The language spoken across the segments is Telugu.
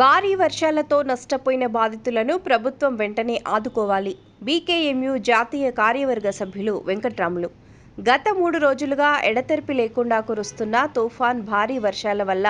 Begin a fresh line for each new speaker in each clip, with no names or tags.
భారీ వర్షాలతో నష్టపోయిన బాధితులను ప్రభుత్వం వెంటనే ఆదుకోవాలి. బీకేఎంయు జాతీయ కార్యవర్గ సభ్యులు వెంకట్రాములు. గత మూడు రోజులుగా ఎడతెరిపి లేకుండా కురుస్తున్న తుఫాన్ భారీ వర్షాల వల్ల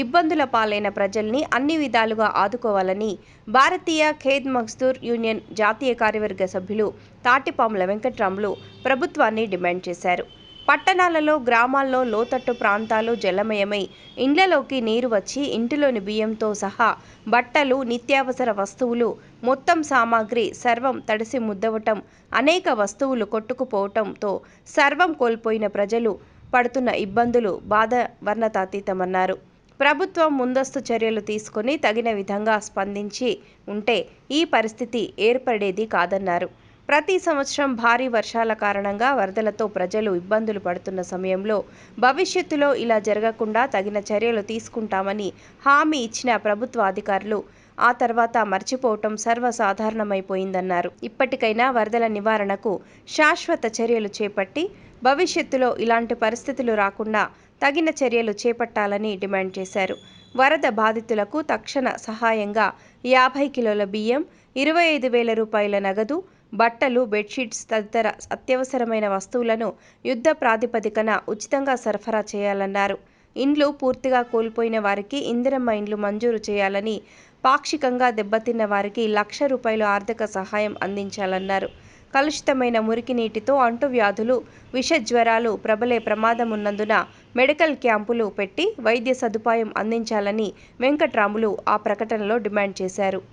ఇబ్బందుల పాలైన ప్రజల్ని అన్ని విధాలుగా ఆదుకోవాలని భారతీయ ఖేద్ మజ్దూర్ యూనియన్ జాతీయ కార్యవర్గ సభ్యులు తాటిపాముల వెంకట్రాములు ప్రభుత్వాన్ని డిమాండ్ చేశారు. పట్టణాలలో గ్రామాల్లో లోతట్టు ప్రాంతాలు జలమయమై ఇండ్లలోకి నీరు వచ్చి ఇంటిలోని బియ్యంతో సహా బట్టలు నిత్యావసర వస్తువులు మొత్తం సామాగ్రి సర్వం తడిసి ముద్దవటం అనేక వస్తువులు కొట్టుకుపోవటంతో సర్వం కోల్పోయిన ప్రజలు పడుతున్న ఇబ్బందులు బాధ వర్ణతాతీతమన్నారు. ప్రభుత్వం ముందస్తు చర్యలు తీసుకొని తగిన విధంగా స్పందించి ఉంటే ఈ పరిస్థితి ఏర్పడేది కాదన్నారు. ప్రతి సంవత్సరం భారీ వర్షాల కారణంగా వరదలతో ప్రజలు ఇబ్బందులు పడుతున్న సమయంలో భవిష్యత్తులో ఇలా జరగకుండా తగిన చర్యలు తీసుకుంటామని హామీ ఇచ్చిన ప్రభుత్వ అధికారులు. ఆ తర్వాత మర్చిపోవటం సర్వసాధారణమైపోయిందన్నారు. ఇప్పటికైనా వరదల నివారణకు శాశ్వత చర్యలు చేపట్టి భవిష్యత్తులో ఇలాంటి పరిస్థితులు రాకుండా తగిన చర్యలు చేపట్టాలని డిమాండ్ చేశారు. వరద బాధితులకు తక్షణ సహాయంగా యాభై కిలోల బియ్యం ఇరవై ఐదు వేల రూపాయల నగదు బట్టలు బెడ్షీట్స్ తదితర అత్యవసరమైన వస్తువులను యుద్ధ ప్రాతిపదికన ఉచితంగా సరఫరా చేయాలన్నారు. ఇండ్లు పూర్తిగా కోల్పోయిన వారికి ఇందిరమ్మ ఇండ్లు మంజూరు చేయాలని పాక్షికంగా దెబ్బతిన్న వారికి లక్ష రూపాయలు ఆర్థిక సహాయం అందించాలన్నారు. కలుషితమైన మురికి నీటితో అంటువ్యాధులు విష జ్వరాలు ప్రబలే ప్రమాదం ఉన్నందున మెడికల్ క్యాంపులు పెట్టి వైద్య సదుపాయం అందించాలని వెంకట్రాములు ఆ ప్రకటనలో డిమాండ్ చేశారు.